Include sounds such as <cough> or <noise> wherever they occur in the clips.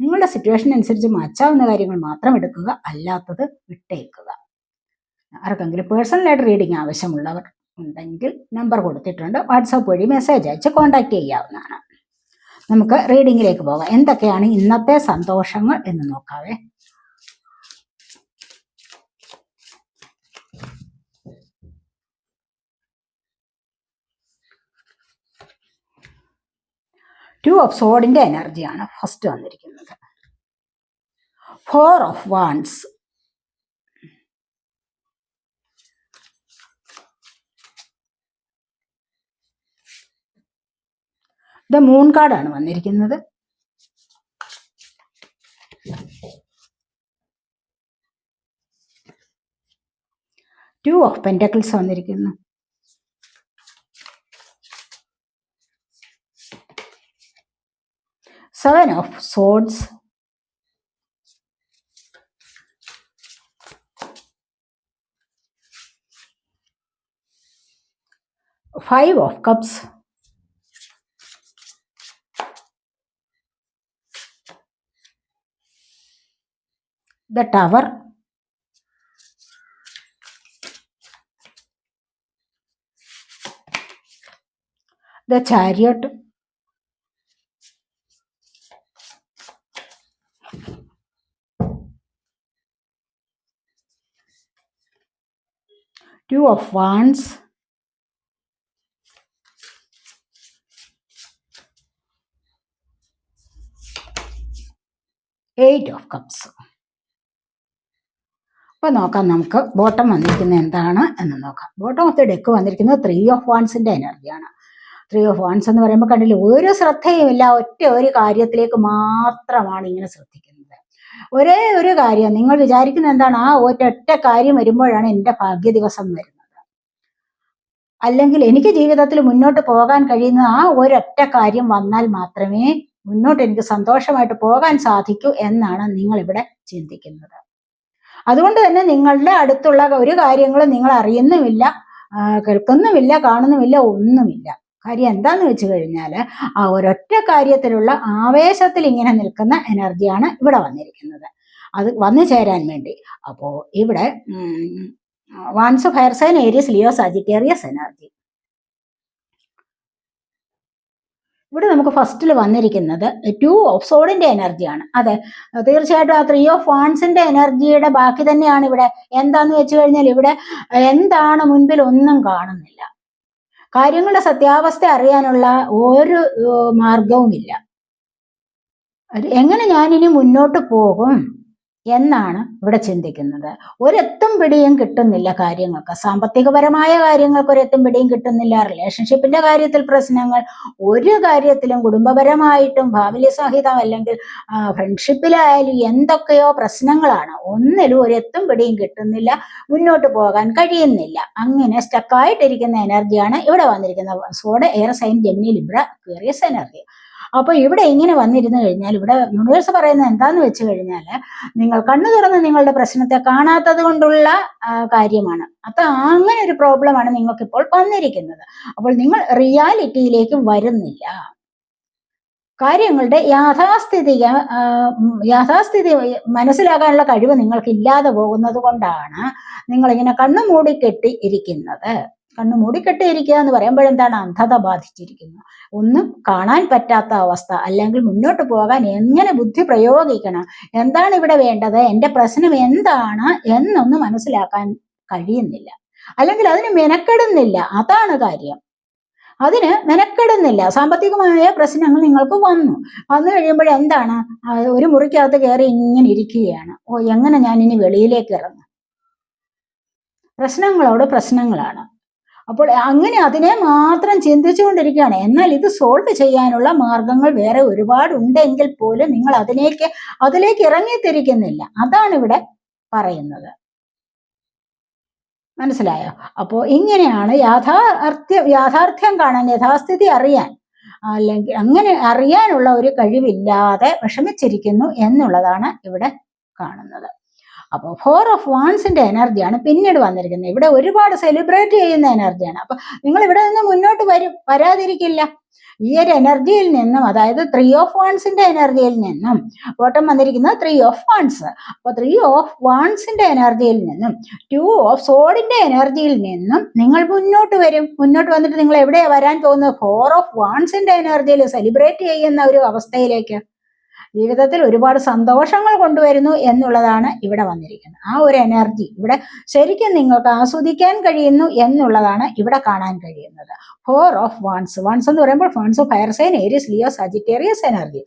നിങ്ങളുടെ സിറ്റുവേഷൻ അനുസരിച്ച് മാച്ചാവുന്ന കാര്യങ്ങൾ മാത്രം എടുക്കുക അല്ലാത്തത് വിട്ടേക്കുക. ആർക്കെങ്കിലും പേഴ്സണലായിട്ട് റീഡിംഗ് ആവശ്യമുള്ളവർ ഉണ്ടെങ്കിൽ നമ്പർ കൊടുത്തിട്ടുണ്ട്. വാട്സാപ്പ് വഴി മെസ്സേജ് അയച്ച് കോൺടാക്ട് ചെയ്യാവുന്നതാണ്. നമുക്ക് റീഡിങ്ങിലേക്ക് പോകാം. എന്തൊക്കെയാണ് ഇന്നത്തെ സന്തോഷങ്ങൾ എന്ന് നോക്കാവേ. ടു ഓഫ് സോഡിന്റെ എനർജിയാണ് ഫസ്റ്റ് വന്നിരിക്കുന്നത്. Four of wands the moon കാർഡാണ് വന്നിരിക്കുന്നത്. ടു ഓഫ് പെന്റക്കിൾസ് വന്നിരിക്കുന്നു. Seven of Swords. Five of Cups. The Tower. The Chariot. Two of wands. Eight of cups. അപ്പോൾ നോക്കാം നമുക്ക് ബോട്ടം വന്നിരിക്കുന്നത് എന്താണ് എന്ന് നോക്കാം. ബോട്ടം ഓഫ് ദി ഡെക്ക് വന്നിരിക്കുന്നത് ത്രീ ഓഫ് വാൺസിന്റെ എനർജിയാണ് ത്രീ ഓഫ് വാൺസ് എന്ന് പറയുമ്പോൾ കണ്ടില്ലേ ഒരു ശ്രദ്ധയുമില്ല ഒറ്റ ഒരു കാര്യത്തിലേക്ക് മാത്രമാണ് ഇങ്ങനെ ശ്രദ്ധിക്കുന്നത്. ഒരേ ഒരു കാര്യം. നിങ്ങൾ വിചാരിക്കുന്ന എന്താണ്? ആ ഒരൊറ്റ കാര്യം വരുമ്പോഴാണ് എന്റെ ഭാഗ്യ ദിവസം വരുന്നത്. അല്ലെങ്കിൽ എനിക്ക് ജീവിതത്തിൽ മുന്നോട്ട് പോകാൻ കഴിയുന്ന ആ ഒരൊറ്റ കാര്യം വന്നാൽ മാത്രമേ മുന്നോട്ട് എനിക്ക് സന്തോഷമായിട്ട് പോകാൻ സാധിക്കൂ എന്നാണ് നിങ്ങൾ ഇവിടെ ചിന്തിക്കുന്നത്. അതുകൊണ്ട് തന്നെ നിങ്ങളുടെ അടുത്തുള്ള ഒരു കാര്യങ്ങളും നിങ്ങൾ അറിയുന്നുമില്ല കേൾക്കുന്നുമില്ല കാണുന്നുമില്ല ഒന്നുമില്ല. കാര്യം എന്താന്ന് വെച്ച് കഴിഞ്ഞാൽ ആ ഒരൊറ്റ കാര്യത്തിലുള്ള ആവേശത്തിൽ ഇങ്ങനെ നിൽക്കുന്ന എനർജിയാണ് ഇവിടെ വന്നിരിക്കുന്നത്. അത് വന്നു ചേരാൻ വേണ്ടി. അപ്പോൾ ഇവിടെ wands fire sign Aries Leo Sagittarius energy ഇവിടെ നമുക്ക് ഫസ്റ്റിൽ വന്നിരിക്കുന്നത് ടു ഓഫ് സോഡിന്റെ എനർജിയാണ് അതെ തീർച്ചയായിട്ടും ആ ത്രീ ഓഫ് വാൺസിന്റെ എനർജിയുടെ ബാക്കി തന്നെയാണ് ഇവിടെ. എന്താന്ന് വെച്ച് കഴിഞ്ഞാൽ ഇവിടെ എന്താണ് മുൻപിൽ ഒന്നും കാണുന്നില്ല. കാര്യങ്ങളുടെ സത്യാവസ്ഥ അറിയാനുള്ള ഒരു മാർഗവുമില്ല എങ്ങനെ ഞാനിനി മുന്നോട്ട് പോകും? എന്നാണ് ഇവിടെ ചിന്തിക്കുന്നത്. ഒരെത്തും പിടിയും കിട്ടുന്നില്ല കാര്യങ്ങൾക്ക്. സാമ്പത്തികപരമായ കാര്യങ്ങൾക്ക് ഒരെത്തും പിടിയും കിട്ടുന്നില്ല. റിലേഷൻഷിപ്പിന്റെ കാര്യത്തിൽ പ്രശ്നങ്ങൾ. ഒരു കാര്യത്തിലും കുടുംബപരമായിട്ടും ഫാമിലി സഹിതം അല്ലെങ്കിൽ ഫ്രണ്ട്ഷിപ്പിലായാലും എന്തൊക്കെയോ പ്രശ്നങ്ങളാണ്. ഒന്നിലും ഒരെത്തും പിടിയും കിട്ടുന്നില്ല. മുന്നോട്ട് പോകാൻ കഴിയുന്നില്ല. അങ്ങനെ സ്റ്റക്കായിട്ടിരിക്കുന്ന എനർജിയാണ് ഇവിടെ വന്നിരിക്കുന്നത്. Sword air sign Gemini Libra Aquarius energy അപ്പൊ ഇവിടെ ഇങ്ങനെ വന്നിരുന്നു കഴിഞ്ഞാൽ ഇവിടെ യൂണിവേഴ്സ് പറയുന്നത് എന്താന്ന് വെച്ച് കഴിഞ്ഞാൽ നിങ്ങൾ കണ്ണു തുറന്ന് നിങ്ങളുടെ പ്രശ്നത്തെ കാണാത്തത് കൊണ്ടുള്ള കാര്യമാണ്. അപ്പൊ അങ്ങനെ ഒരു പ്രോബ്ലമാണ് നിങ്ങൾക്ക് ഇപ്പോൾ വന്നിരിക്കുന്നത്. അപ്പോൾ നിങ്ങൾ റിയാലിറ്റിയിലേക്ക് വരുന്നില്ല. കാര്യങ്ങളുടെ യാഥാസ്ഥിതിക യാഥാസ്ഥിതി മനസ്സിലാക്കാനുള്ള കഴിവ് നിങ്ങൾക്ക് ഇല്ലാതെ പോകുന്നത് കൊണ്ടാണ് നിങ്ങൾ ഇങ്ങനെ കണ്ണു മൂടിക്കെട്ടി ഇരിക്കുന്നത്. കണ്ണു മൂടിക്കെട്ടിയിരിക്കുക എന്ന് പറയുമ്പോഴെന്താണ് അന്ധത ബാധിച്ചിരിക്കുന്നത് ഒന്നും കാണാൻ പറ്റാത്ത അവസ്ഥ അല്ലെങ്കിൽ മുന്നോട്ട് പോകാൻ എങ്ങനെ ബുദ്ധി പ്രയോഗിക്കണം? എന്താണ് ഇവിടെ വേണ്ടത്? എന്റെ പ്രശ്നം എന്താണ്? എന്നൊന്നും മനസ്സിലാക്കാൻ കഴിയുന്നില്ല. അല്ലെങ്കിൽ അതിന് മെനക്കെടുന്നില്ല. അതാണ് കാര്യം. അതിന് മെനക്കെടുന്നില്ല. സാമ്പത്തികമായ പ്രശ്നങ്ങൾ നിങ്ങൾക്ക് വന്നു. വന്നു കഴിയുമ്പോൾ എന്താണ്? ഒരു മുറിക്കകത്ത് കയറി ഇങ്ങനെ ഇരിക്കുകയാണ്. ഓ എങ്ങനെ ഞാൻ ഇനി വെളിയിലേക്ക് ഇറങ്ങും? പ്രശ്നങ്ങളോട് പ്രശ്നങ്ങളാണ്. അപ്പോൾ അങ്ങനെ അതിനെ മാത്രം ചിന്തിച്ചുകൊണ്ടിരിക്കുകയാണ്. എന്നാൽ ഇത് സോൾവ് ചെയ്യാനുള്ള മാർഗങ്ങൾ വേറെ ഒരുപാട് ഉണ്ടെങ്കിൽ പോലും നിങ്ങൾ അതിലേക്ക് അതിലേക്ക് ഇറങ്ങിത്തിരിക്കുന്നില്ല. അതാണ് ഇവിടെ പറയുന്നത്. മനസ്സിലായോ? അപ്പോൾ ഇങ്ങനെയാണ് യാഥാർത്ഥ്യ യാഥാർത്ഥ്യം കാണാൻ യഥാസ്ഥിതി അറിയാൻ അല്ലെങ്കിൽ അങ്ങനെ അറിയാനുള്ള ഒരു കഴിവില്ലാതെ വിഷമിച്ചിരിക്കുന്നു എന്നുള്ളതാണ് ഇവിടെ കാണുന്നത്. അപ്പോൾ ഫോർ ഓഫ് വാൺസിന്റെ എനർജിയാണ് പിന്നീട് വന്നിരിക്കുന്നത്. ഇവിടെ ഒരുപാട് സെലിബ്രേറ്റ് ചെയ്യുന്ന എനർജിയാണ്. അപ്പൊ നിങ്ങൾ ഇവിടെ നിന്ന് മുന്നോട്ട് വരും വരാതിരിക്കില്ല. ഈ ഒരു എനർജിയിൽ നിന്നും അതായത് ത്രീ ഓഫ് വാൺസിന്റെ എനർജിയിൽ നിന്നും ഓട്ടം വന്നിരിക്കുന്നത് ത്രീ ഓഫ് വാൺസ് അപ്പൊ ത്രീ ഓഫ് വാൺസിന്റെ എനർജിയിൽ നിന്നും ടു ഓഫ് സോഡിന്റെ എനർജിയിൽ നിന്നും നിങ്ങൾ മുന്നോട്ട് വരും. മുന്നോട്ട് വന്നിട്ട് നിങ്ങൾ എവിടെയാണ് വരാൻ പോകുന്നത്? ഫോർ ഓഫ് വാൺസിന്റെ എനർജിയിൽ സെലിബ്രേറ്റ് ചെയ്യുന്ന ഒരു അവസ്ഥയിലേക്ക്. ജീവിതത്തിൽ ഒരുപാട് സന്തോഷങ്ങൾ കൊണ്ടുവരുന്നു എന്നുള്ളതാണ് ഇവിടെ വന്നിരിക്കുന്നത്. ആ ഒരു എനർജി ഇവിടെ ശരിക്കും നിങ്ങൾക്ക് ആസ്വദിക്കാൻ കഴിയുന്നു എന്നുള്ളതാണ് ഇവിടെ കാണാൻ കഴിയുന്നത്. ഫോർ ഓഫ് വൺസ് വൺസ് എന്ന് പറയുമ്പോൾ ഫൺസ് of fire sign Aries Leo Sagittarius energy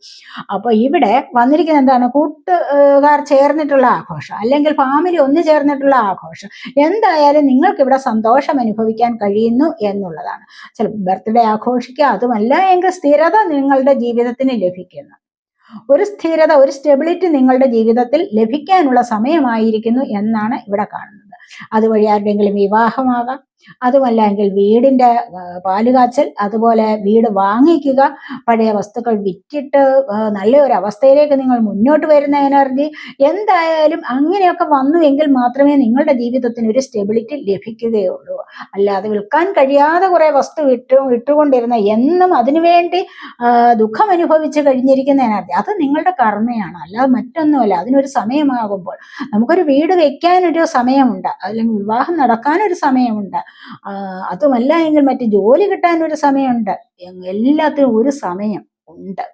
അപ്പോൾ ഇവിടെ വന്നിരിക്കുന്നത് എന്താണ്? കൂട്ടുകാർ ചേർന്നിട്ടുള്ള ആഘോഷം അല്ലെങ്കിൽ ഫാമിലി ഒന്ന് ചേർന്നിട്ടുള്ള ആഘോഷം. എന്തായാലും നിങ്ങൾക്ക് ഇവിടെ സന്തോഷം അനുഭവിക്കാൻ കഴിയുന്നു എന്നുള്ളതാണ്. ചില ബർത്ത്ഡേ ആഘോഷിക്കുക അതുമല്ല എങ്കിൽ സ്ഥിരത നിങ്ങളുടെ ജീവിതത്തിന് ലഭിക്കുന്നു. ഒരു സ്ഥിരത ഒരു സ്റ്റെബിലിറ്റി നിങ്ങളുടെ ജീവിതത്തിൽ ലഭിക്കാനുള്ള സമയമായിരിക്കുന്നു എന്നാണ് ഇവിടെ കാണുന്നത്. അതുവഴി ആരുടെങ്കിലും വിവാഹമാകാം അതുമല്ല എങ്കിൽ വീടിന്റെ പാലുകാച്ചൽ അതുപോലെ വീട് വാങ്ങിക്കുക പഴയ വസ്തുക്കൾ വിറ്റിട്ട് നല്ലൊരു അവസ്ഥയിലേക്ക് നിങ്ങൾ മുന്നോട്ട് വരുന്ന എനർജി എന്തായാലും അങ്ങനെയൊക്കെ വന്നു എങ്കിൽ മാത്രമേ നിങ്ങളുടെ ജീവിതത്തിന് ഒരു സ്റ്റെബിലിറ്റി ലഭിക്കുകയുള്ളൂ. അല്ലാതെ വിൽക്കാൻ കഴിയാതെ കുറേ വസ്തു വിട്ടു വിട്ടുകൊണ്ടിരുന്ന എന്നും അതിനുവേണ്ടി ദുഃഖം അനുഭവിച്ച് കഴിഞ്ഞിരിക്കുന്ന എനർജി അത് നിങ്ങളുടെ കർമ്മയാണ്. അല്ലാതെ മറ്റൊന്നുമല്ല അതിനൊരു സമയമാകുമ്പോൾ. നമുക്കൊരു വീട് വെക്കാനൊരു സമയമുണ്ട്. അല്ലെങ്കിൽ വിവാഹം നടക്കാനൊരു സമയമുണ്ട്. അതുമല്ല എങ്കിൽ മറ്റ് ജോലി കിട്ടാൻ ഒരു സമയമുണ്ട്. എല്ലാത്തിനും ഒരു സമയം ഉണ്ട്.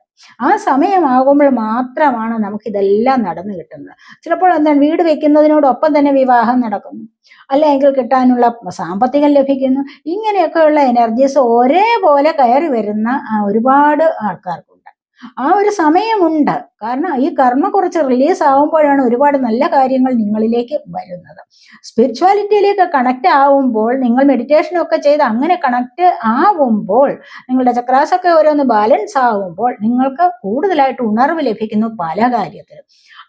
ആ സമയമാകുമ്പോൾ മാത്രമാണ് നമുക്ക് ഇതെല്ലാം നടന്നു കിട്ടുന്നത്. ചിലപ്പോൾ എന്താണ് വീട് വെക്കുന്നതിനോടൊപ്പം തന്നെ വിവാഹം നടക്കുന്നു. അല്ലെങ്കിൽ കിട്ടാനുള്ള സാമ്പത്തികം ലഭിക്കുന്നു. ഇങ്ങനെയൊക്കെയുള്ള എനർജീസ് ഒരേപോലെ കയറി വരുന്ന ഒരുപാട് ആൾക്കാർക്കുണ്ട് ആ ഒരു സമയമുണ്ട്. കാരണം ഈ കർമ്മ കുറച്ച് റിലീസ് ആവുമ്പോഴാണ് ഒരുപാട് നല്ല കാര്യങ്ങൾ നിങ്ങളിലേക്ക് വരുന്നത്. സ്പിരിച്വാലിറ്റിയിലേക്ക് കണക്ട് ആവുമ്പോൾ നിങ്ങൾ മെഡിറ്റേഷനൊക്കെ ചെയ്ത് അങ്ങനെ കണക്ട് ആവുമ്പോൾ നിങ്ങളുടെ ചക്രാസൊക്കെ ഓരോന്ന് ബാലൻസ് ആവുമ്പോൾ നിങ്ങൾക്ക് കൂടുതലായിട്ട് ഉണർവ് ലഭിക്കുന്നു പല കാര്യത്തിലും.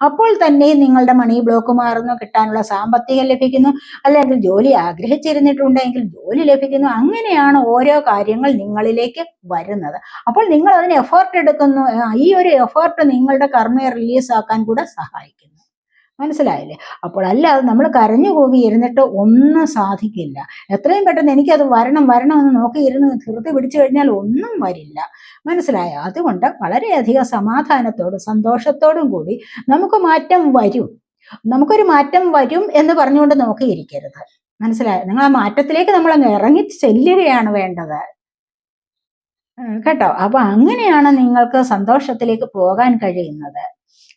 അപ്പോൾ തന്നെ നിങ്ങളുടെ മണി ബ്ലോക്ക് മാറുന്നു കിട്ടാനുള്ള സാമ്പത്തികം ലഭിക്കുന്നു അല്ലെങ്കിൽ ജോലി ആഗ്രഹിച്ചിരുന്നിട്ടുണ്ടെങ്കിൽ ജോലി ലഭിക്കുന്നു. അങ്ങനെയാണ് ഓരോ കാര്യങ്ങൾ നിങ്ങളിലേക്ക് വരുന്നത്. അപ്പോൾ നിങ്ങൾ അതിന് എഫേർട്ട് എടുക്കുന്നു ഈ ഒരു എഫേർട്ട് നിങ്ങളുടെ കർമ്മയെ റിലീസ് ആക്കാൻ കൂടെ സഹായിക്കുന്നു. മനസ്സിലായില്ലേ? അപ്പോൾ അല്ലാതെ നമ്മൾ കരഞ്ഞു കൂവി ഇരുന്നിട്ട് ഒന്നും സാധിക്കില്ല. എത്രയും പെട്ടെന്ന് എനിക്കത് വരണം വരണം എന്ന് നോക്കി ഇരുന്ന് ധൃതി പിടിച്ചു കഴിഞ്ഞാൽ ഒന്നും വരില്ല. മനസ്സിലായോ? അതുകൊണ്ട് വളരെയധികം സമാധാനത്തോടും സന്തോഷത്തോടും കൂടി നമുക്ക് മാറ്റം വരും. നമുക്കൊരു മാറ്റം വരും എന്ന് പറഞ്ഞുകൊണ്ട് നോക്കിയിരിക്കരുത്. മനസ്സിലായോ? നിങ്ങൾ ആ മാറ്റത്തിലേക്ക് നമ്മൾ അങ്ങ് ഇറങ്ങി ചെല്ലുകയാണ് വേണ്ടത്. കേട്ടോ. അപ്പൊ അങ്ങനെയാണ് നിങ്ങൾക്ക് സന്തോഷത്തിലേക്ക് പോകാൻ കഴിയുന്നത്.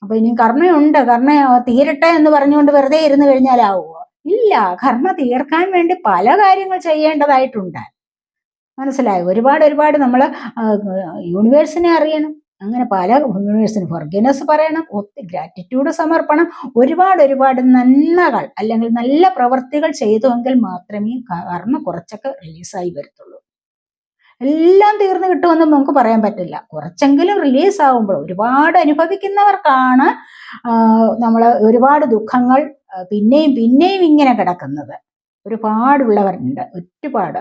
അപ്പൊ ഇനി കർമ്മയുണ്ട്. കർമ്മ തീരട്ടെ എന്ന് പറഞ്ഞുകൊണ്ട് വെറുതെ ഇരുന്ന് കഴിഞ്ഞാലാവുമോ ഇല്ല. കർമ്മ തീർക്കാൻ വേണ്ടി പല കാര്യങ്ങൾ ചെയ്യേണ്ടതായിട്ടുണ്ട്. മനസ്സിലായി? ഒരുപാട് ഒരുപാട് നമ്മൾ യൂണിവേഴ്സിനെ അറിയണം. അങ്ങനെ പല യൂണിവേഴ്സിന് ഫൊർഗിനസ് പറയണം. ഒത്തിരി ഗ്രാറ്റിറ്റ്യൂഡ് സമർപ്പണം. ഒരുപാട് ഒരുപാട് നന്മകൾ അല്ലെങ്കിൽ നല്ല പ്രവർത്തികൾ ചെയ്തുവെങ്കിൽ മാത്രമേ കർമ്മ കുറച്ചൊക്കെ റിലീസായി വരത്തുള്ളൂ. എല്ലാം തീർന്നു കിട്ടുമെന്ന് നമുക്ക് പറയാൻ പറ്റില്ല. കുറച്ചെങ്കിലും റിലീസ് ആകുമ്പോൾ ഒരുപാട് അനുഭവിക്കുന്നവർക്കാണ് നമ്മൾ ഒരുപാട് ദുഃഖങ്ങൾ പിന്നെയും പിന്നെയും ഇങ്ങനെ കിടക്കുന്നത്. ഒരുപാടുള്ളവരുണ്ട്. ഒരുപാട്.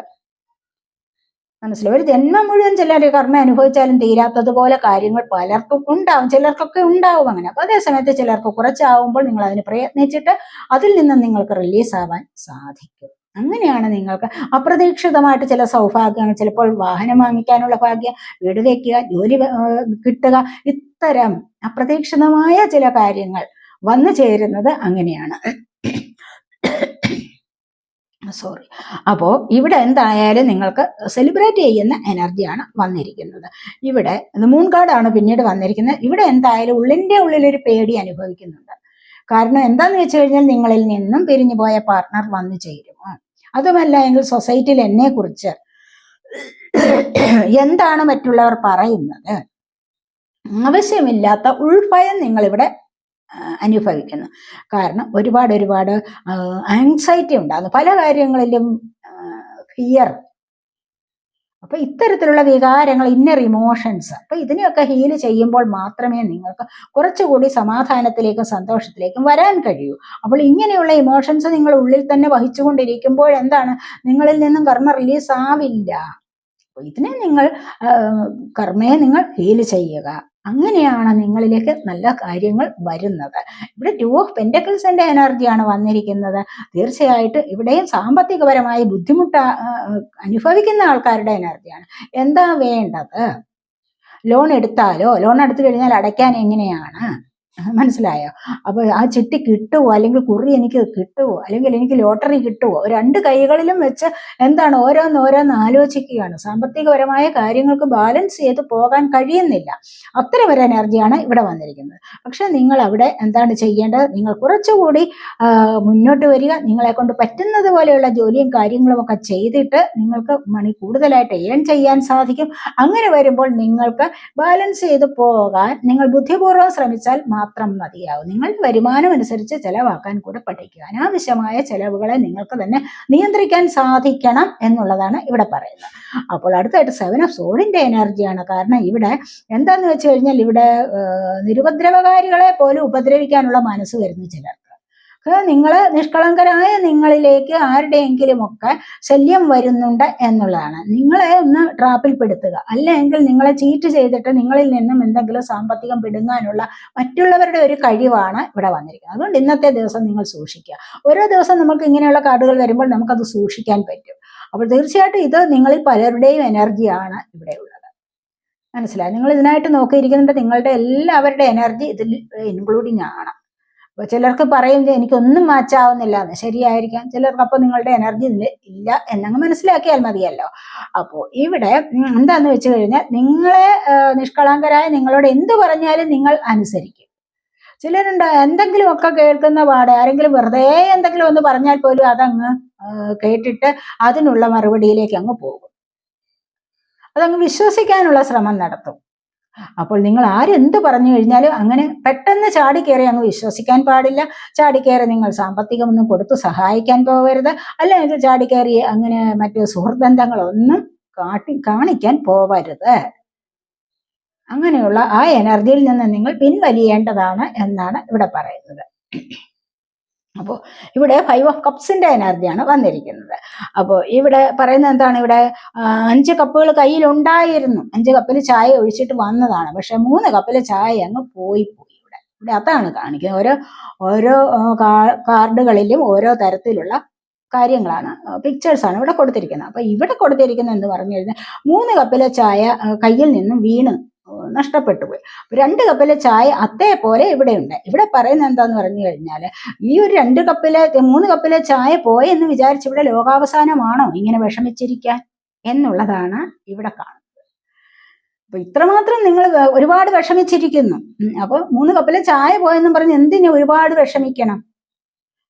മനസ്സിലായി? ഒരു ജന്മം മുഴുവൻ ചിലർ കർമ്മം അനുഭവിച്ചാലും തീരാത്തതുപോലെ കാര്യങ്ങൾ പലർക്കും ഉണ്ടാവും. ചിലർക്കൊക്കെ ഉണ്ടാവും അങ്ങനെ. അപ്പൊ അതേസമയത്ത് ചിലർക്ക് കുറച്ചാവുമ്പോൾ നിങ്ങൾ അതിന് പ്രയത്നിച്ചിട്ട് അതിൽ നിന്ന് നിങ്ങൾക്ക് റിലീസ് ആവാൻ സാധിക്കും. അങ്ങനെയാണ് നിങ്ങൾക്ക് അപ്രതീക്ഷിതമായിട്ട് ചില സൗഭാഗ്യങ്ങൾ ചിലപ്പോൾ വാഹനം വാങ്ങിക്കാനുള്ള ഭാഗ്യം വീട് വയ്ക്കുക ജോലി കിട്ടുക ഇത്തരം അപ്രതീക്ഷിതമായ ചില കാര്യങ്ങൾ വന്നു ചേരുന്നത് അങ്ങനെയാണ്. സോറി അപ്പോൾ ഇവിടെ എന്തായാലും നിങ്ങൾക്ക് സെലിബ്രേറ്റ് ചെയ്യുന്ന എനർജിയാണ് വന്നിരിക്കുന്നത്. ഇവിടെ മൂൺ കാർഡാണ് പിന്നീട് വന്നിരിക്കുന്നത്. ഇവിടെ എന്തായാലും ഉള്ളിന്റെ ഒരു പേടി അനുഭവിക്കുന്നുണ്ട്. കാരണം എന്താന്ന് വെച്ച് കഴിഞ്ഞാൽ നിങ്ങളിൽ നിന്നും പിരിഞ്ഞു പോയ പാർട്ട്ണർ വന്നു ചേരുമോ? അതുമല്ല എങ്കിൽ സൊസൈറ്റിയിൽ എന്നെ കുറിച്ച് എന്താണ് മറ്റുള്ളവർ പറയുന്നത്? ആവശ്യമില്ലാത്ത ഉൾഭയം നിങ്ങളിവിടെ അനുഭവിക്കുന്നു. കാരണം ഒരുപാട് ഒരുപാട് ആങ്സൈറ്റി ഉണ്ടാകുന്നു പല കാര്യങ്ങളിലും ഫിയർ അപ്പൊ ഇത്തരത്തിലുള്ള വികാരങ്ങൾ ഇന്നർ ഇമോഷൻസ് അപ്പൊ ഇതിനെയൊക്കെ ഹീൽ ചെയ്യുമ്പോൾ മാത്രമേ നിങ്ങൾക്ക് കുറച്ചുകൂടി സമാധാനത്തിലേക്കും സന്തോഷത്തിലേക്കും വരാൻ കഴിയൂ. അപ്പോൾ ഇങ്ങനെയുള്ള ഇമോഷൻസ് നിങ്ങൾ ഉള്ളിൽ തന്നെ വഹിച്ചുകൊണ്ടിരിക്കുമ്പോൾ എന്താണ്? നിങ്ങളിൽ നിന്നും കർമ്മ റിലീസ് ആവില്ല. ഇതിനെ നിങ്ങൾ കർമ്മയെ നിങ്ങൾ ഹീൽ ചെയ്യുക. അങ്ങനെയാണ് നിങ്ങളിലേക്ക് നല്ല കാര്യങ്ങൾ വരുന്നത്. ഇവിടെ ടു ഓഫ് പെന്റക്കിൾസിന്റെ എനർജിയാണ് വന്നിരിക്കുന്നത്. തീർച്ചയായിട്ടും ഇവിടെയും സാമ്പത്തികപരമായി ബുദ്ധിമുട്ട് അനുഭവിക്കുന്ന ആൾക്കാരുടെ എനർജിയാണ് എന്താ വേണ്ടത്? ലോൺ എടുത്താലോ? ലോൺ എടുത്തു കഴിഞ്ഞാൽ അടയ്ക്കാൻ എങ്ങനെയാണ്? <laughs> മനസ്സിലായോ? അപ്പോൾ ആ ചിട്ടി കിട്ടുമോ അല്ലെങ്കിൽ കുറി എനിക്ക് കിട്ടുമോ അല്ലെങ്കിൽ എനിക്ക് ലോട്ടറി കിട്ടുമോ രണ്ട് കൈകളിലും വെച്ച് എന്താണ് ഓരോന്ന് ഓരോന്ന് ആലോചിക്കുകയാണ്. സാമ്പത്തികപരമായ കാര്യങ്ങൾക്ക് ബാലൻസ് ചെയ്ത് പോകാൻ കഴിയുന്നില്ല. അത്തരം ഒരു എനർജിയാണ് ഇവിടെ വന്നിരിക്കുന്നത്. പക്ഷെ നിങ്ങൾ അവിടെ എന്താണ് ചെയ്യേണ്ടത്? നിങ്ങൾ കുറച്ചുകൂടി മുന്നോട്ട് വരിക. നിങ്ങളെ കൊണ്ട് പറ്റുന്നത് പോലെയുള്ള ജോലിയും കാര്യങ്ങളും ഒക്കെ ചെയ്തിട്ട് നിങ്ങൾക്ക് മണി കൂടുതലായിട്ട് ഏൺ ചെയ്യാൻ സാധിക്കും. അങ്ങനെ വരുമ്പോൾ നിങ്ങൾക്ക് ബാലൻസ് ചെയ്ത് പോകാൻ നിങ്ങൾ ബുദ്ധിപൂർവം ശ്രമിച്ചാൽ മതിയാവും. നിങ്ങളുടെ വരുമാനം അനുസരിച്ച് ചെലവാക്കാൻ കൂടെ പഠിക്കുക. അനാവശ്യമായ ചെലവുകളെ നിങ്ങൾക്ക് തന്നെ നിയന്ത്രിക്കാൻ സാധിക്കണം എന്നുള്ളതാണ് ഇവിടെ പറയുന്നത്. അപ്പോൾ അടുത്തായിട്ട് സെവൻ ഓഫ് സോളിന്റെ എനർജിയാണ് കാരണം ഇവിടെ എന്താന്ന് വെച്ച് കഴിഞ്ഞാൽ ഇവിടെ നിരുപദ്രവകാരികളെ പോലും ഉപദ്രവിക്കാനുള്ള മനസ്സ് വരുന്നു ചിലർ നിങ്ങൾ നിഷ്കളങ്കരായ നിങ്ങളിലേക്ക് ആരുടെയെങ്കിലുമൊക്കെ ശല്യം വരുന്നുണ്ട് എന്നുള്ളതാണ്. നിങ്ങളെ ഒന്ന് ട്രാപ്പിൽ പെടുത്തുക. അല്ലെങ്കിൽ നിങ്ങളെ ചീറ്റ് ചെയ്തിട്ട് നിങ്ങളിൽ നിന്നും എന്തെങ്കിലും സാമ്പത്തികം പിടുങ്ങാനുള്ള മറ്റുള്ളവരുടെ ഒരു കഴിവാണ് ഇവിടെ വന്നിരിക്കുന്നത്. അതുകൊണ്ട് ഇന്നത്തെ ദിവസം നിങ്ങൾ സൂക്ഷിക്കുക. ഓരോ ദിവസം നമുക്ക് ഇങ്ങനെയുള്ള കാർഡുകൾ വരുമ്പോൾ നമുക്കത് സൂക്ഷിക്കാൻ പറ്റും. അപ്പോൾ തീർച്ചയായിട്ടും ഇത് നിങ്ങളിൽ പലരുടെയും എനർജിയാണ് ഇവിടെ ഉള്ളത്. മനസ്സിലായി? നിങ്ങൾ ഇതിനായിട്ട് നോക്കിയിരിക്കുന്നുണ്ട്. നിങ്ങളുടെ എല്ലാവരുടെ എനർജി ഇതിൽ ഇൻക്ലൂഡിങ് ആണ്. അപ്പൊ ചിലർക്ക് പറയും എനിക്കൊന്നും മാച്ചാവുന്നില്ല എന്ന് ശരിയായിരിക്കാം. ചിലർക്ക് അപ്പോൾ നിങ്ങളുടെ എനർജി ഇല്ല എന്നങ്ങ് മനസ്സിലാക്കിയാൽ മതിയല്ലോ. അപ്പോൾ ഇവിടെ എന്താന്ന് വെച്ച് കഴിഞ്ഞാൽ നിങ്ങളെ നിഷ്കളങ്കരായ നിങ്ങളോട് എന്ത് പറഞ്ഞാലും നിങ്ങൾ അനുസരിക്കും. ചിലരുണ്ട് എന്തെങ്കിലും ഒക്കെ കേൾക്കുന്ന പാടെ ആരെങ്കിലും വെറുതെ എന്തെങ്കിലും ഒന്ന് പറഞ്ഞാൽ പോലും അതങ്ങ് കേട്ടിട്ട് അതിനുള്ള മറുപടിയിലേക്ക് അങ്ങ് പോകും. അതങ്ങ് വിശ്വസിക്കാനുള്ള ശ്രമം നടത്തും. അപ്പോൾ നിങ്ങൾ ആരെന്ത് പറഞ്ഞു കഴിഞ്ഞാലും അങ്ങനെ പെട്ടെന്ന് ചാടിക്കേറി അങ്ങ് വിശ്വസിക്കാൻ പാടില്ല. ചാടി കയറി നിങ്ങൾ സാമ്പത്തികമൊന്നും കൊടുത്ത് സഹായിക്കാൻ പോകരുത്. അല്ലെങ്കിൽ ചാടിക്കേറി അങ്ങനെ മറ്റു സുഹൃത്ബന്ധങ്ങളൊന്നും കാട്ടി കാണിക്കാൻ പോവരുത്. അങ്ങനെയുള്ള ആ എനർജിയിൽ നിന്ന് നിങ്ങൾ പിൻവലിയേണ്ടതാണ് എന്നാണ് ഇവിടെ പറയുന്നത്. അപ്പോൾ ഇവിടെ ഫൈവ് ഓഫ് കപ്സിന്റെ എനർജിയാണ് വന്നിരിക്കുന്നത്. അപ്പോൾ ഇവിടെ പറയുന്നത് എന്താണ്? ഇവിടെ അഞ്ച് കപ്പുകൾ കയ്യിലുണ്ടായിരുന്നു. അഞ്ച് കപ്പിൽ ചായ ഒഴിച്ചിട്ട് വന്നതാണ്. പക്ഷെ മൂന്ന് കപ്പിൽ ചായ അങ്ങ് പോയി പോയി ഇവിടെ. ഇവിടെ അതാണ് കാണിക്കുന്നത്. ഓരോ ഓരോ കാർഡുകളിലും ഓരോ തരത്തിലുള്ള കാര്യങ്ങളാണ് പിക്ചേഴ്സാണ് ഇവിടെ കൊടുത്തിരിക്കുന്നത്. അപ്പൊ ഇവിടെ കൊടുത്തിരിക്കുന്നത് എന്ന് പറഞ്ഞു കഴിഞ്ഞാൽ മൂന്ന് കപ്പിലെ ചായ കയ്യിൽ നിന്നും വീണ് നഷ്ടപ്പെട്ടു പോയി രണ്ട് കപ്പിലെ ചായ അതേപോലെ ഇവിടെ ഉണ്ട് ഇവിടെ പറയുന്നത് എന്താന്ന് പറഞ്ഞു കഴിഞ്ഞാൽ ഈ ഒരു രണ്ട് കപ്പിലെ മൂന്ന് കപ്പിലെ ചായ പോയി എന്ന് വിചാരിച്ച് ഇവിടെ ലോകാവസാനമാണോ ഇങ്ങനെ വിഷമിച്ചിരിക്കാൻ എന്നുള്ളതാണ് ഇവിടെ കാണുന്നത്. അപ്പൊ ഇത്രമാത്രം നിങ്ങൾ ഒരുപാട് വിഷമിച്ചിരിക്കുന്നു. അപ്പൊ മൂന്ന് കപ്പിലെ ചായ പോയെന്നും പറഞ്ഞ് എന്തിനു ഒരുപാട് വിഷമിക്കണം?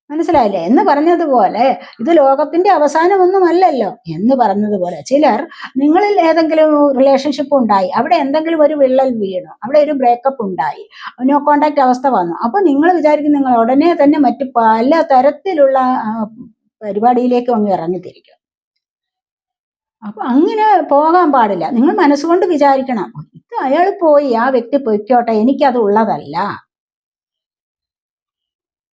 മനസ്സിലായില്ലേ? എന്ന് പറഞ്ഞതുപോലെ ഇത് ലോകത്തിന്റെ അവസാനമൊന്നുമല്ലല്ലോ എന്ന് പറഞ്ഞതുപോലെ. ചിലർ നിങ്ങളിൽ ഏതെങ്കിലും റിലേഷൻഷിപ്പ് ഉണ്ടായി അവിടെ എന്തെങ്കിലും ഒരു വിള്ളൽ വീണു അവിടെ ഒരു ബ്രേക്കപ്പ് ഉണ്ടായി നോ കോണ്ടാക്ട് അവസ്ഥ വന്നു. അപ്പൊ നിങ്ങൾ വിചാരിക്കും നിങ്ങൾ ഉടനെ തന്നെ മറ്റു പല തരത്തിലുള്ള പരിപാടിയിലേക്ക് അങ്ങ് ഇറങ്ങിത്തിരിക്കും. അപ്പൊ അങ്ങനെ പോകാൻ പാടില്ല. നിങ്ങൾ മനസ്സുകൊണ്ട് വിചാരിക്കണം ഇത് അയാൾ പോയി ആ വ്യക്തി പൊയ്ക്കോട്ടെ എനിക്കത് ഉള്ളതല്ല.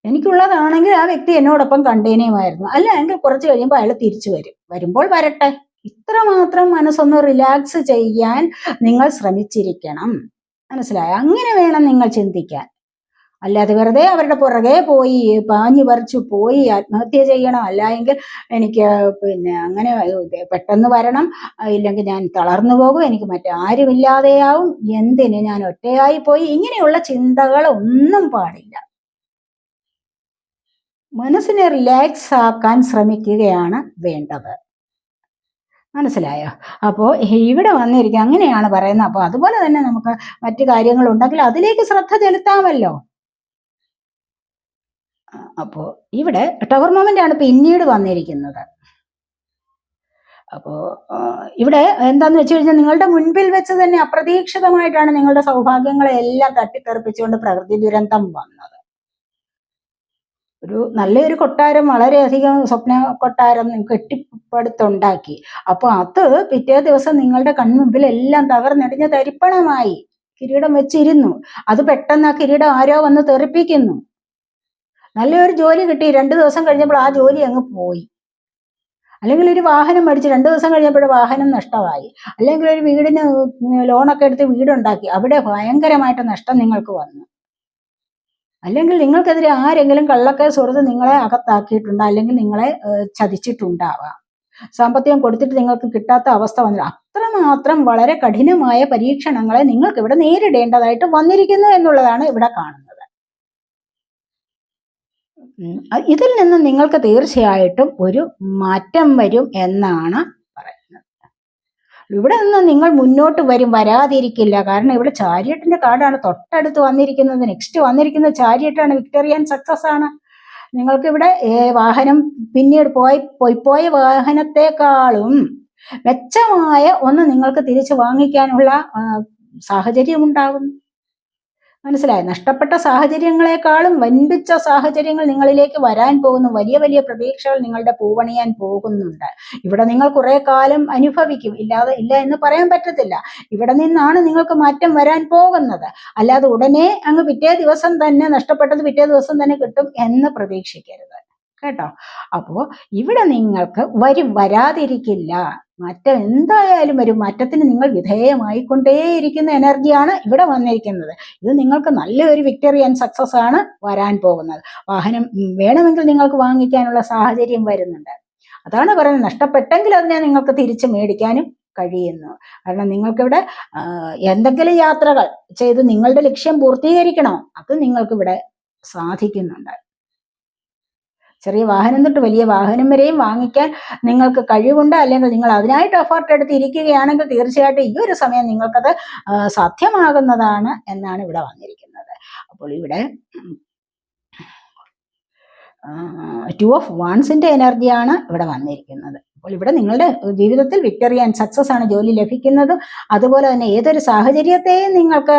എനിക്കുള്ളതാണെങ്കിൽ ആ വ്യക്തി എന്നോടൊപ്പം കണ്ടേനെയുമായിരുന്നു. അല്ല എങ്കിൽ കുറച്ച് കഴിയുമ്പോൾ അയാൾ തിരിച്ചു വരും. വരുമ്പോൾ വരട്ടെ. ഇത്രമാത്രം മനസ്സൊന്ന് റിലാക്സ് ചെയ്യാൻ നിങ്ങൾ ശ്രമിച്ചിരിക്കണം. മനസ്സിലായ? അങ്ങനെ വേണം നിങ്ങൾ ചിന്തിക്കാൻ. അല്ലാതെ വെറുതെ അവരുടെ പുറകെ പോയി പാഞ്ഞു പറിച്ചു പോയി ആത്മഹത്യ ചെയ്യണം. അല്ല എങ്കിൽ എനിക്ക് പിന്നെ അങ്ങനെ പെട്ടെന്ന് വരണം. ഇല്ലെങ്കിൽ ഞാൻ തളർന്നു പോകും. എനിക്ക് മറ്റാരുമില്ലാതെയാവും. എന്തിന്? ഞാൻ ഒറ്റയായി പോയി. ഇങ്ങനെയുള്ള ചിന്തകൾ ഒന്നും പാടില്ല. മനസ്സിനെ റിലാക്സ് ആക്കാൻ ശ്രമിക്കുകയാണ് വേണ്ടത്. മനസ്സിലായോ? അപ്പോൾ ഇവിടെ വന്നിരിക്കുക അങ്ങനെയാണ് പറയുന്നത്. അപ്പോൾ അതുപോലെ തന്നെ നമുക്ക് മറ്റു കാര്യങ്ങളുണ്ടെങ്കിൽ അതിലേക്ക് ശ്രദ്ധ ചെലുത്താമല്ലോ. അപ്പോൾ ഇവിടെ ടവർ മൊമെന്റ് ആണ് പിന്നീട് വന്നിരിക്കുന്നത്. അപ്പോ ഇവിടെ എന്താന്ന് വെച്ച് കഴിഞ്ഞാൽ നിങ്ങളുടെ മുൻപിൽ വെച്ച് തന്നെ അപ്രതീക്ഷിതമായിട്ടാണ് നിങ്ങളുടെ സൗഭാഗ്യങ്ങളെ എല്ലാം തട്ടിത്തെറിപ്പിച്ചുകൊണ്ട് പ്രകൃതി ദുരന്തം വന്നത്. ഒരു നല്ലൊരു കൊട്ടാരം വളരെയധികം സ്വപ്ന കൊട്ടാരം കെട്ടിപ്പടുത്തുണ്ടാക്കി. അപ്പൊ അത് പിറ്റേ ദിവസം നിങ്ങളുടെ കൺമുമ്പിൽ എല്ലാം തകർന്നെടിഞ്ഞ തരിപ്പണമായി കിരീടം വെച്ചിരുന്നു. അത് പെട്ടെന്ന് ആ കിരീടം ആരോ വന്ന് തെറിപ്പിക്കുന്നു. നല്ലൊരു ജോലി കിട്ടി. രണ്ടു ദിവസം കഴിഞ്ഞപ്പോൾ ആ ജോലി അങ്ങ് പോയി. അല്ലെങ്കിൽ ഒരു വാഹനം മേടിച്ച് രണ്ടു ദിവസം കഴിഞ്ഞപ്പോൾ വാഹനം നഷ്ടമായി. അല്ലെങ്കിൽ ഒരു വീടിന് ലോണൊക്കെ എടുത്ത് വീടുണ്ടാക്കി. അവിടെ ഭയങ്കരമായിട്ട് നഷ്ടം നിങ്ങൾക്ക് വന്നു. അല്ലെങ്കിൽ നിങ്ങൾക്കെതിരെ ആരെങ്കിലും കള്ളക്കേസ് കൊടുത്ത് നിങ്ങളെ അകത്താക്കിയിട്ടുണ്ട് അല്ലെങ്കിൽ നിങ്ങളെ ചതിച്ചിട്ടുണ്ടാവാം. സാമ്പത്തികം കൊടുത്തിട്ട് നിങ്ങൾക്ക് കിട്ടാത്ത അവസ്ഥ വന്നില്ല അത്രമാത്രം വളരെ കഠിനമായ പരീക്ഷണങ്ങളെ നിങ്ങൾക്ക് ഇവിടെ നേരിടേണ്ടതായിട്ട് വന്നിരിക്കുന്നു എന്നുള്ളതാണ് ഇവിടെ കാണുന്നത്. ഇതിൽ നിന്ന് നിങ്ങൾക്ക് തീർച്ചയായിട്ടും ഒരു മാറ്റം വരും എന്നാണ് ഇവിടെ നിന്ന് നിങ്ങൾ മുന്നോട്ട് വരും വരാതിരിക്കില്ല. കാരണം ഇവിടെ ചാരിയറ്റിന്റെ കാർഡാണ് തൊട്ടടുത്ത് വന്നിരിക്കുന്നത്. നെക്സ്റ്റ് വന്നിരിക്കുന്ന ചാരിയറ്റാണ് വിക്ടോറിയൻ സക്സസ് ആണ്. നിങ്ങൾക്ക് ഇവിടെ വാഹനം പിന്നീട് പോയി പോയി പോയ വാഹനത്തെക്കാളും മെച്ചമായ ഒന്ന് നിങ്ങൾക്ക് തിരിച്ചു വാങ്ങിക്കാനുള്ള സാഹചര്യം ഉണ്ടാകും മനസ്സിലായോ? നഷ്ടപ്പെട്ട സാഹചര്യങ്ങളെക്കാളും വൻപിച്ച സാഹചര്യങ്ങൾ നിങ്ങളിലേക്ക് വരാൻ പോകുന്നു. വലിയ വലിയ പ്രതീക്ഷകൾ നിങ്ങളുടെ പൂവണിയാൻ പോകുന്നുണ്ട്. ഇവിടെ നിങ്ങൾ കുറെ കാലം അനുഭവിക്കും. ഇല്ലാതെ ഇല്ല എന്ന് പറയാൻ പറ്റത്തില്ല. ഇവിടെ നിന്നാണ് നിങ്ങൾക്ക് മാറ്റം വരാൻ പോകുന്നത്. അല്ലാതെ ഉടനെ അങ്ങ് പിറ്റേ ദിവസം തന്നെ നഷ്ടപ്പെട്ടത് പിറ്റേ ദിവസം തന്നെ കിട്ടും എന്ന് പ്രതീക്ഷിക്കരുത്. കേട്ടോ? അപ്പോ ഇവിടെ നിങ്ങൾക്ക് വരും വരാതിരിക്കില്ല. മാറ്റം എന്തായാലും വരും. മാറ്റത്തിന് നിങ്ങൾ വിധേയമായിക്കൊണ്ടേയിരിക്കുന്ന എനർജിയാണ് ഇവിടെ വന്നിരിക്കുന്നത്. ഇത് നിങ്ങൾക്ക് നല്ലൊരു വിക്ടറി ആൻഡ് സക്സസ് ആണ് വരാൻ പോകുന്നത്. വാഹനം വേണമെങ്കിൽ നിങ്ങൾക്ക് വാങ്ങിക്കാനുള്ള സാഹചര്യം വരുന്നുണ്ട്. അതാണ് പറയുന്നത്. നഷ്ടപ്പെട്ടെങ്കിൽ അതിനെ നിങ്ങൾക്ക് തിരിച്ച് മേടിക്കാനും കഴിയുന്നു. കാരണം നിങ്ങൾക്കിവിടെ എന്തെങ്കിലും യാത്രകൾ ചെയ്ത് നിങ്ങളുടെ ലക്ഷ്യം പൂർത്തീകരിക്കണോ? അത് നിങ്ങൾക്കിവിടെ സാധിക്കുന്നുണ്ട്. ചെറിയ വാഹനം തൊട്ട് വലിയ വാഹനം വരെയും വാങ്ങിക്കാൻ നിങ്ങൾക്ക് കഴിവുണ്ട് അല്ലെങ്കിൽ നിങ്ങൾ അതിനായിട്ട് എഫേർട്ട് എടുത്ത് ഇരിക്കുകയാണെങ്കിൽ തീർച്ചയായിട്ടും ഈ ഒരു സമയം നിങ്ങൾക്കത് സാധ്യമാകുന്നതാണ് എന്നാണ് ഇവിടെ വന്നിരിക്കുന്നത്. അപ്പോൾ ഇവിടെ ടു ഓഫ് വൺസിന്റെ എനർജിയാണ് ഇവിടെ വന്നിരിക്കുന്നത്. അപ്പോൾ ഇവിടെ നിങ്ങളുടെ ജീവിതത്തിൽ വിക്ടറി ആൻഡ് സക്സസ് ആണ് ജോലി ലഭിക്കുന്നത് അതുപോലെ തന്നെ ഏതൊരു സാഹചര്യത്തെയും നിങ്ങൾക്ക്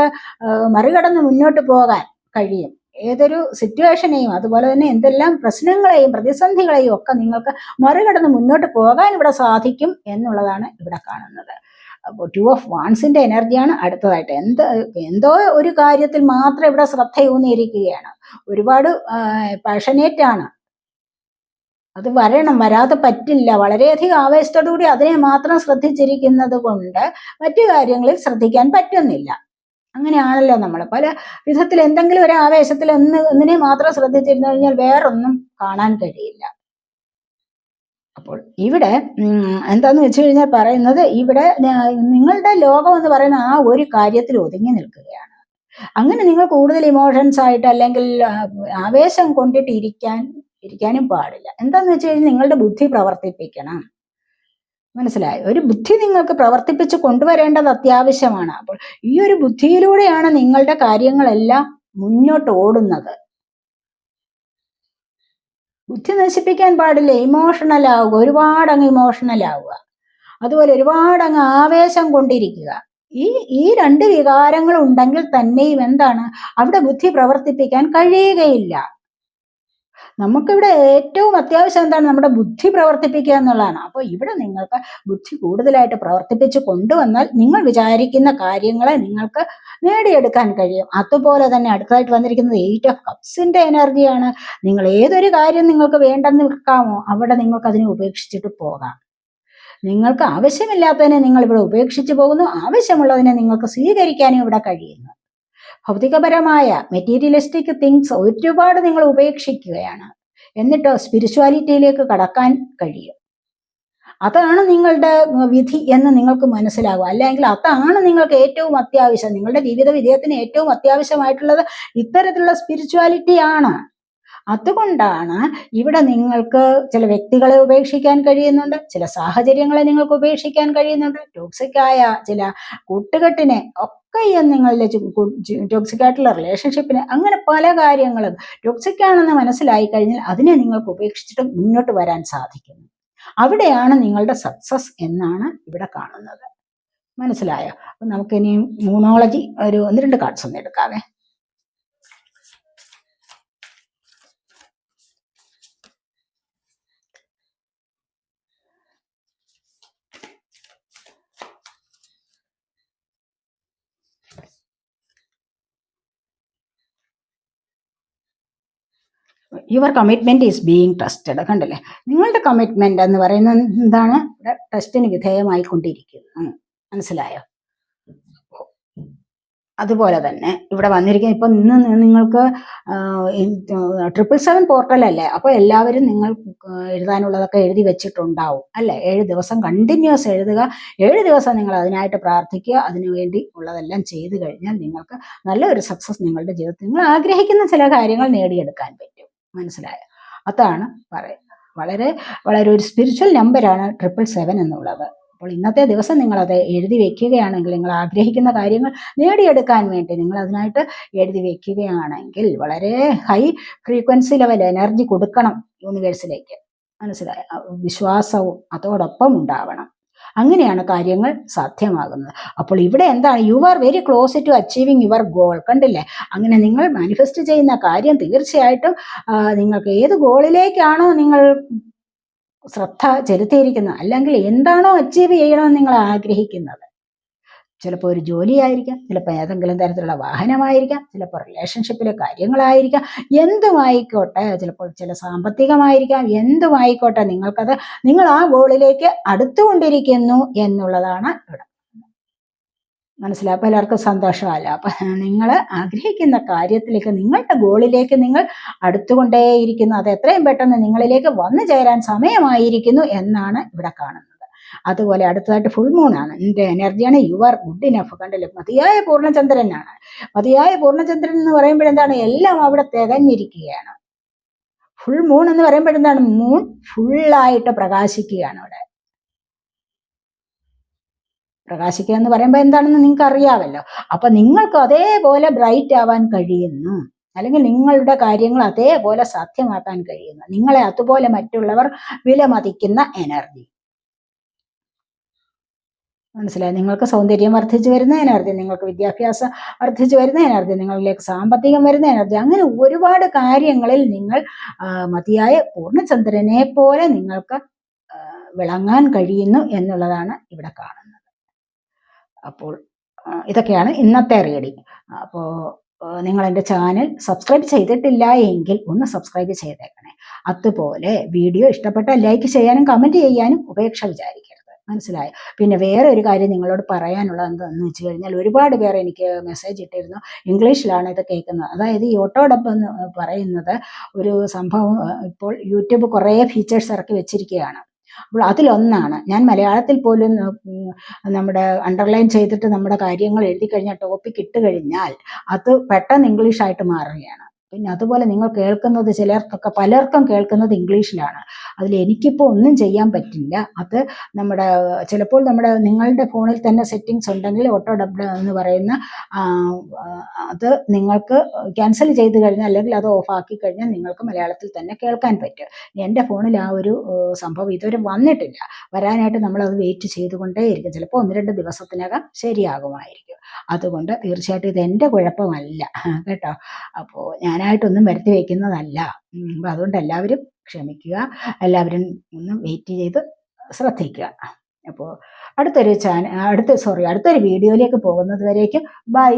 മറികടന്ന് മുന്നോട്ട് പോകാൻ കഴിയും. ഏതൊരു സിറ്റുവേഷനെയും അതുപോലെ തന്നെ എന്തെല്ലാം പ്രശ്നങ്ങളെയും പ്രതിസന്ധികളെയും ഒക്കെ നിങ്ങൾക്ക് മറികടന്ന് മുന്നോട്ട് പോകാൻ ഇവിടെ സാധിക്കും എന്നുള്ളതാണ് ഇവിടെ കാണുന്നത്. അപ്പോൾ ടു ഓഫ് വാൺസിന്റെ എനർജിയാണ് അടുത്തതായിട്ട്. എന്ത് എന്തോ ഒരു കാര്യത്തിൽ മാത്രം ഇവിടെ ശ്രദ്ധയൂന്നിയിരിക്കുകയാണ്. ഒരുപാട് പാഷനേറ്റ് ആണ് അത് വരണം വരാതെ പറ്റില്ല. വളരെയധികം ആവേശത്തോടുകൂടി അതിനെ മാത്രം ശ്രദ്ധിച്ചിരിക്കുന്നത് കൊണ്ട് മറ്റു കാര്യങ്ങളിൽ ശ്രദ്ധിക്കാൻ പറ്റുന്നില്ല. അങ്ങനെയാണല്ലോ നമ്മൾ പല വിധത്തിൽ എന്തെങ്കിലും ഒരു ആവേശത്തിൽ ഒന്ന് ഒന്നിനെ മാത്രം ശ്രദ്ധിച്ചിരുന്നു കഴിഞ്ഞാൽ വേറൊന്നും കാണാൻ കഴിയില്ല. അപ്പോൾ ഇവിടെ എന്താന്ന് വെച്ച് കഴിഞ്ഞാൽ പറയുന്നത് ഇവിടെ നിങ്ങളുടെ ലോകം എന്ന് പറയുന്ന ആ ഒരു കാര്യത്തിൽ ഒതുങ്ങി നിൽക്കുകയാണ്. അങ്ങനെ നിങ്ങൾ കൂടുതൽ ഇമോഷൻസ് ആയിട്ട് അല്ലെങ്കിൽ ആവേശം കൊണ്ടിട്ട് ഇരിക്കാൻ ഇരിക്കാനും പാടില്ല. എന്താന്ന് വെച്ച് കഴിഞ്ഞാൽ നിങ്ങളുടെ ബുദ്ധി പ്രവർത്തിപ്പിക്കണം. മനസ്സിലായോ? ഒരു ബുദ്ധി നിങ്ങൾക്ക് പ്രവർത്തിപ്പിച്ച് കൊണ്ടുവരേണ്ടത് അത്യാവശ്യമാണ്. അപ്പോൾ ഈ ഒരു ബുദ്ധിയിലൂടെയാണ് നിങ്ങളുടെ കാര്യങ്ങളെല്ലാം മുന്നോട്ട് ഓടുന്നത്. ബുദ്ധി നശിപ്പിക്കാൻ പാടില്ല. ഇമോഷണൽ ആവുക. ഒരുപാട് അങ്ങ് ഇമോഷണൽ ആവുക. അതുപോലെ ഒരുപാട് അങ്ങ് ആവേശം കൊണ്ടിരിക്കുക. ഈ ഈ രണ്ട് വികാരങ്ങൾ ഉണ്ടെങ്കിൽ തന്നെയും എന്താണ്? അവിടെ ബുദ്ധി പ്രവർത്തിപ്പിക്കാൻ കഴിയുകയില്ല. നമുക്കിവിടെ ഏറ്റവും അത്യാവശ്യം എന്താണ് നമ്മുടെ ബുദ്ധി പ്രവർത്തിപ്പിക്കുക എന്നുള്ളതാണ്. അപ്പോൾ ഇവിടെ നിങ്ങൾക്ക് ബുദ്ധി കൂടുതലായിട്ട് പ്രവർത്തിപ്പിച്ച് കൊണ്ടുവന്നാൽ നിങ്ങൾ വിചാരിക്കുന്ന കാര്യങ്ങളെ നിങ്ങൾക്ക് നേടിയെടുക്കാൻ കഴിയും. അതുപോലെ തന്നെ അടുത്തതായിട്ട് വന്നിരിക്കുന്നത് എയ്റ്റ് ഓഫ് കപ്സിന്റെ എനർജിയാണ് നിങ്ങൾ ഏതൊരു കാര്യം നിങ്ങൾക്ക് വേണ്ടെന്ന് വെക്കാമോ അവിടെ നിങ്ങൾക്ക് അതിനെ ഉപേക്ഷിച്ചിട്ട് പോകാം. നിങ്ങൾക്ക് ആവശ്യമില്ലാത്തതിനെ നിങ്ങൾ ഇവിടെ ഉപേക്ഷിച്ചു പോകുന്നു. ആവശ്യമുള്ളതിനെ നിങ്ങൾക്ക് സ്വീകരിക്കാനും ഇവിടെ കഴിയുന്നു. ഭൗതികപരമായ മെറ്റീരിയലിസ്റ്റിക് തിങ്സ് ഒരുപാട് നിങ്ങൾ ഉപേക്ഷിക്കുകയാണ്. എന്നിട്ട് സ്പിരിച്വാലിറ്റിയിലേക്ക് കടക്കാൻ കഴിയും. അതാണ് നിങ്ങളുടെ വിധി എന്ന് നിങ്ങൾക്ക് മനസ്സിലാകും അല്ലെങ്കിൽ അതാണ് നിങ്ങൾക്ക് ഏറ്റവും അത്യാവശ്യം. നിങ്ങളുടെ ജീവിത വിജയത്തിന് ഏറ്റവും അത്യാവശ്യമായിട്ടുള്ളത് ഇത്തരത്തിലുള്ള സ്പിരിച്വാലിറ്റി ആണ്. അതുകൊണ്ടാണ് ഇവിടെ നിങ്ങൾക്ക് ചില വ്യക്തികളെ ഉപേക്ഷിക്കാൻ കഴിയുന്നുണ്ട്. ചില സാഹചര്യങ്ങളെ നിങ്ങൾക്ക് ഉപേക്ഷിക്കാൻ കഴിയുന്നുണ്ട്. ടോക്സിക്കായ ചില കൂട്ടുകെട്ടിനെ ഒക്കെയും നിങ്ങളുടെ ടോക്സിക് ആയിട്ടുള്ള റിലേഷൻഷിപ്പിനെ അങ്ങനെ പല കാര്യങ്ങളും ടോക്സിക് ആണെന്ന് മനസ്സിലായി കഴിഞ്ഞാൽ അതിനെ നിങ്ങൾക്ക് ഉപേക്ഷിച്ചിട്ട് മുന്നോട്ട് വരാൻ സാധിക്കുന്നു. അവിടെയാണ് നിങ്ങളുടെ സക്സസ് എന്നാണ് ഇവിടെ കാണുന്നത്. മനസ്സിലായോ? അപ്പൊ നമുക്കിനി മൂണോളജി ഒരു ഒന്ന് രണ്ട് കാർഡ്സ് ഒന്ന് എടുക്കാവേ. Your commitment is being tested കണ്ടല്ലേ? നിങ്ങളുടെ കമ്മിറ്റ്മെന്റ് എന്ന് പറയുന്നത് എന്താണ്? ഇവിടെ ടെസ്റ്റിന് വിധേയമായിക്കൊണ്ടിരിക്കുന്നു. മനസ്സിലായോ? അതുപോലെ തന്നെ ഇവിടെ വന്നിരിക്കുന്ന ഇപ്പം ഇന്ന് നിങ്ങൾക്ക് ട്രിപ്പിൾ സെവൻ പോർട്ടലല്ലേ അപ്പോൾ എല്ലാവരും നിങ്ങൾ എഴുതാനുള്ളതൊക്കെ എഴുതി വെച്ചിട്ടുണ്ടാവും. അല്ലേ? ഏഴ് ദിവസം കണ്ടിന്യൂസ് എഴുതുക. ഏഴ് ദിവസം നിങ്ങൾ അതിനായിട്ട് പ്രാർത്ഥിക്കുക. അതിനുവേണ്ടി ഉള്ളതെല്ലാം ചെയ്തു കഴിഞ്ഞാൽ നിങ്ങൾക്ക് നല്ലൊരു സക്സസ് നിങ്ങളുടെ ജീവിതത്തിൽ. നിങ്ങൾ ആഗ്രഹിക്കുന്ന ചില കാര്യങ്ങൾ നേടിയെടുക്കാൻ പറ്റും. മനസ്സിലായോ. അതാണ് പറയുന്നത്. വളരെ വളരെ ഒരു സ്പിരിച്വൽ നമ്പറാണ് ട്രിപ്പിൾ സെവൻ എന്നുള്ളത്. അപ്പോൾ ഇന്നത്തെ ദിവസം നിങ്ങളത് എഴുതി വെക്കുകയാണെങ്കിൽ നിങ്ങൾ ആഗ്രഹിക്കുന്ന കാര്യങ്ങൾ നേടിയെടുക്കാൻ വേണ്ടി നിങ്ങൾ അതിനായിട്ട് എഴുതി വെക്കുകയാണെങ്കിൽ വളരെ ഹൈ ഫ്രീക്വൻസി ലെവൽ എനർജി കൊടുക്കണം യൂണിവേഴ്സിലേക്ക് മനസ്സിലായ? വിശ്വാസവും അതോടൊപ്പം ഉണ്ടാവണം. അങ്ങനെയാണ് കാര്യങ്ങൾ സാധ്യമാകുന്നത്. അപ്പോൾ ഇവിടെ എന്താണ്? You are very close to achieving your goal കണ്ടില്ലേ? അങ്ങനെ നിങ്ങൾ മാനിഫെസ്റ്റ് ചെയ്യുന്ന കാര്യം തീർച്ചയായിട്ടും നിങ്ങൾക്ക് ഏത് ഗോളിലേക്കാണോ നിങ്ങൾ ശ്രദ്ധ ചെലുത്തിയിരിക്കുന്നത് അല്ലെങ്കിൽ എന്താണോ അച്ചീവ് ചെയ്യണമെന്ന് നിങ്ങൾ ആഗ്രഹിക്കുന്നത്. ചിലപ്പോൾ ഒരു ജോലിയായിരിക്കാം ചിലപ്പോൾ ഏതെങ്കിലും തരത്തിലുള്ള വാഹനമായിരിക്കാം ചിലപ്പോൾ റിലേഷൻഷിപ്പിലെ കാര്യങ്ങളായിരിക്കാം. എന്തുമായിക്കോട്ടെ ചിലപ്പോൾ ചില സാമ്പത്തികമായിരിക്കാം എന്തുമായിക്കോട്ടെ നിങ്ങൾക്കത് നിങ്ങൾ ആ ഗോളിലേക്ക് അടുത്തുകൊണ്ടിരിക്കുന്നു എന്നുള്ളതാണ് ഇവിടെ മനസ്സിലായി എല്ലാവർക്കും സന്തോഷമല്ല അപ്പം നിങ്ങൾ ആഗ്രഹിക്കുന്ന കാര്യത്തിലേക്ക് നിങ്ങളുടെ ഗോളിലേക്ക് നിങ്ങൾ അടുത്തുകൊണ്ടേയിരിക്കുന്നു. അത് എത്രയും പെട്ടെന്ന് നിങ്ങളിലേക്ക് വന്നു ചേരാൻ സമയമായിരിക്കുന്നു എന്നാണ് ഇവിടെ കാണുന്നത്. അതുപോലെ അടുത്തതായിട്ട് ഫുൾ മൂൺ ആണ്. എന്റെ എനർജിയാണ് യു ആർ ഗുഡ് ഇനഫ് കണ്ടല്ലോ? മതിയായ പൂർണചന്ദ്രനാണ്. മതിയായ പൂർണചന്ദ്രൻ എന്ന് പറയുമ്പോഴെന്താണ്? എല്ലാം അവിടെ തികഞ്ഞിരിക്കുകയാണ്. ഫുൾ മൂൺ എന്ന് പറയുമ്പോഴെന്താണ് മൂൺ ഫുള്ളായിട്ട് പ്രകാശിക്കുകയാണ് അവിടെ. പ്രകാശിക്കുക എന്ന് പറയുമ്പോൾ എന്താണെന്ന് നിങ്ങൾക്ക് അറിയാമല്ലോ അപ്പൊ നിങ്ങൾക്ക് അതേപോലെ ബ്രൈറ്റ് ആവാൻ കഴിയുന്നു. അല്ലെങ്കിൽ നിങ്ങളുടെ കാര്യങ്ങൾ അതേപോലെ സാധ്യമാക്കാൻ കഴിയുന്നു. നിങ്ങളെ അതുപോലെ മറ്റുള്ളവർ വിലമതിക്കുന്ന എനർജി മനസ്സിലായി. നിങ്ങൾക്ക് സൗന്ദര്യം വർദ്ധിച്ചു വരുന്നതിനർത്ഥം നിങ്ങൾക്ക് വിദ്യാഭ്യാസം വർദ്ധിച്ചു വരുന്നതിനർത്ഥം നിങ്ങളിലേക്ക് സാമ്പത്തികം വരുന്നതിനർത്ഥം അങ്ങനെ ഒരുപാട് കാര്യങ്ങളിൽ നിങ്ങൾ മതിയായ പൂർണചന്ദ്രനെ പോലെ നിങ്ങൾക്ക് വിളങ്ങാൻ കഴിയുന്നു എന്നുള്ളതാണ് ഇവിടെ കാണുന്നത്. അപ്പോൾ ഇതൊക്കെയാണ് ഇന്നത്തെ റീഡിങ്. അപ്പോൾ നിങ്ങൾ എന്റെ ചാനൽ സബ്സ്ക്രൈബ് ചെയ്തിട്ടില്ല എങ്കിൽ ഒന്ന് സബ്സ്ക്രൈബ് ചെയ്തേക്കണേ. അതുപോലെ വീഡിയോ ഇഷ്ടപ്പെട്ട ലൈക്ക് ചെയ്യാനും കമന്റ് ചെയ്യാനും ഉപേക്ഷ വിചാരിക്കരുത്. മനസ്സിലായോ. പിന്നെ വേറെ ഒരു കാര്യം നിങ്ങളോട് പറയാനുള്ളത് എന്താണെന്ന് വെച്ച് കഴിഞ്ഞാൽ ഒരുപാട് പേർ എനിക്ക് മെസ്സേജ് ഇട്ടിരുന്നു. ഇംഗ്ലീഷിലാണ് ഇത് കേൾക്കുന്നത്. അതായത് ഈ ഓട്ടോടൊപ്പം എന്ന് പറയുന്നത് ഒരു സംഭവം ഇപ്പോൾ യൂട്യൂബ് കുറേ ഫീച്ചേഴ്സ് ഇറക്കി വെച്ചിരിക്കുകയാണ്. അപ്പോൾ അതിലൊന്നാണ് ഞാൻ മലയാളത്തിൽ പോലും നമ്മുടെ അണ്ടർലൈൻ ചെയ്തിട്ട് നമ്മുടെ കാര്യങ്ങൾ എഴുതി കഴിഞ്ഞാൽ ടോപ്പിക് ഇട്ട് കഴിഞ്ഞാൽ അത് പെട്ടെന്ന് ഇംഗ്ലീഷായിട്ട് മാറുകയാണ്. പിന്നെ അതുപോലെ നിങ്ങൾ കേൾക്കുന്നത് ചിലർക്കൊക്കെ പലർക്കും കേൾക്കുന്നത് ഇംഗ്ലീഷിലാണ്. അതിൽ എനിക്കിപ്പോൾ ഒന്നും ചെയ്യാൻ പറ്റില്ല. അത് നമ്മുടെ ചിലപ്പോൾ നമ്മുടെ നിങ്ങളുടെ ഫോണിൽ തന്നെ സെറ്റിങ്സ് ഉണ്ടെങ്കിൽ ഓട്ടോ ഡബ് എന്ന് പറയുന്ന അത് നിങ്ങൾക്ക് ക്യാൻസൽ ചെയ്ത് കഴിഞ്ഞാൽ അല്ലെങ്കിൽ അത് ഓഫ് ആക്കി കഴിഞ്ഞാൽ നിങ്ങൾക്ക് മലയാളത്തിൽ തന്നെ കേൾക്കാൻ പറ്റും. എന്റെ ഫോണിൽ ആ ഒരു സംഭവം ഇതുവരെ വന്നിട്ടില്ല. വരാനായിട്ട് നമ്മൾ അത് വെയിറ്റ് ചെയ്തുകൊണ്ടേയിരിക്കും. ചിലപ്പോൾ ഒന്ന് രണ്ട് ദിവസത്തിനകം ശരിയാകുമായിരിക്കും. അതുകൊണ്ട് തീർച്ചയായിട്ടും ഇത് എന്റെ കുഴപ്പമല്ല. കേട്ടോ? അപ്പോൾ ഞാനായിട്ടൊന്നും വരുത്തി വയ്ക്കുന്നതല്ല അപ്പം അതുകൊണ്ട് എല്ലാവരും ക്ഷമിക്കുക. എല്ലാവരും ഒന്ന് വെയിറ്റ് ചെയ്ത് ശ്രദ്ധിക്കുക. അപ്പോൾ അടുത്തൊരു ചാനൽ അടുത്ത സോറി അടുത്തൊരു വീഡിയോയിലേക്ക് പോകുന്നത് വരേക്കും. ബൈ